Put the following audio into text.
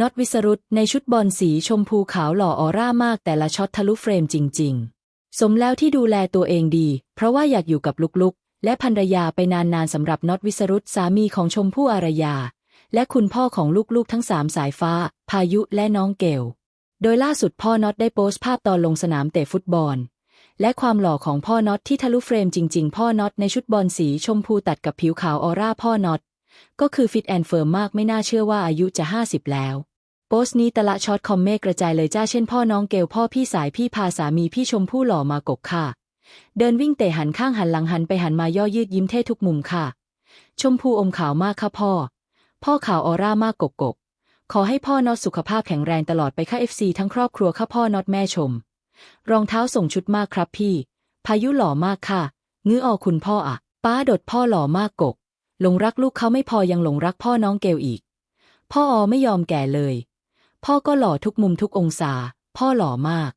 น็อตวิสรุตในชุดบอลสีชมพูขาวหล่อออร่ามากแต่ละช็อตทะลุเฟรมจริง ๆ สมแล้วที่ดูแลตัวเองดี เพราะว่าอยากอยู่กับลุกๆ และภรรยาไปนานๆสำหรับน็อตวิสรุตสามีของชมพู่อารยา และคุณพ่อของลูกๆทั้งสามสายฟ้า พายุและน้องเกล โดยล่าสุดพ่อน็อตได้โพสต์ภาพตอนลงสนามเตะฟุตบอล และความหล่อของพ่อน็อตที่ทะลุเฟรมจริง ๆ พ่อน็อตในชุดบอลสีชมพูตัดกับผิวขาวออร่าพ่อน็อต ก็คือฟิตแอนเฟิร์มมากไม่น่าเชื่อว่าอายุจะ 50 แล้ว โพสต์นี้แตละช็อตคอมเมกระจายเลยจ้าเช่นพ่อน้องเกลพ่อพี่สายพี่พาสามีพี่ชมพู่หล่อมากกค่ะ เดินวิ่งเตะหันข้างหันหลังหันไปหันมาย่อยืดยิ้มเท่ทุกมุมค่ะ ชมพูอมขาวมากค่ะพ่อ พ่อขาวออร่ามากกกกขอให้พ่อนอตสุขภาพแข็งแรงตลอดไปค่ะเอฟซีทั้งครอบครัวค่ะพ่อนอตแม่ชม รองเท้าส่งชุดมากครับพี่ พายุหล่อมากค่ะ งื้อออคุณพ่ออะป้าดดพ่อหล่อมากกก หลงรักลูกเขาไม่พอยังหลงรักพ่อน้องเกลอีก พ่ออไม่ยอมแก่เลย พ่อก็หล่อทุกมุมทุกองศา พ่อหล่อมาก